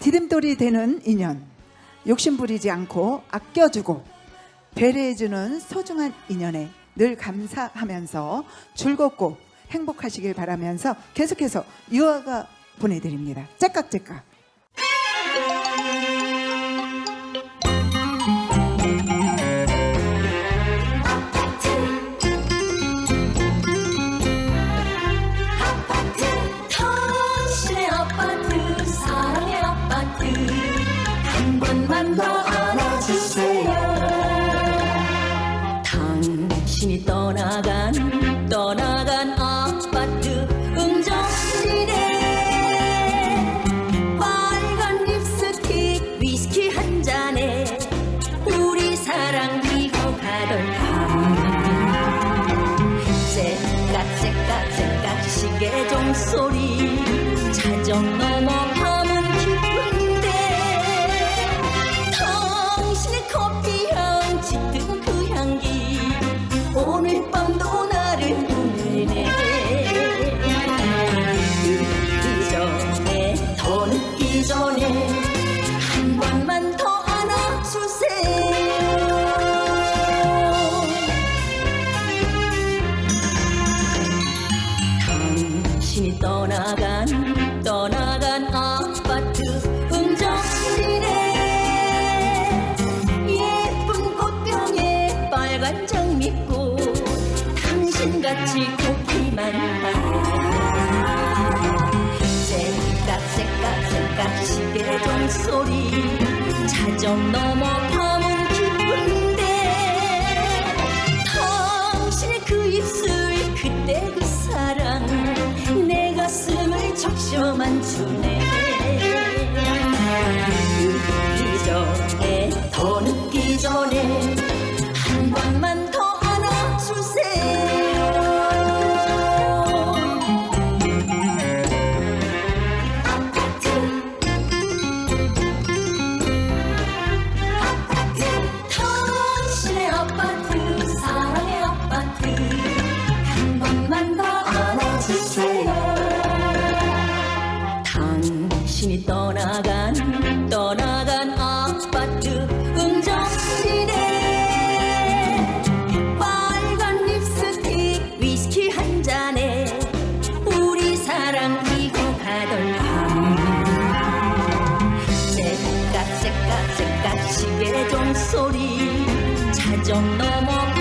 디딤돌이 되는 인연. 욕심 부리지 않고 아껴주고 배려해주는 소중한 인연에 늘 감사하면서 즐겁고 행복하시길 바라면서 계속해서 유아가 보내드립니다. 째깍째깍. 한 번만 더 안아주세요. 당신이 떠나간 떠나간 아파트 음정실에 빨간 립스틱 위스키 한 잔에 우리 사랑 익어가던 밤 째깍째깍째깍 시계 종소리. 자정 넘어 당신이 떠나간 떠나간 아파트 음정실에 예쁜 꽃병에 빨간 장미꽃 당신같이 꽃피만 째깍째깍째깍 시계 종소리. 넘 们就那。 당신이 떠나간 떠나간 아파트 음정실에 빨간 립스틱 위스키 한 잔에 우리 사랑 익어가던 밤. 째깍 째깍 째깍 시계 종소리 자정 넘어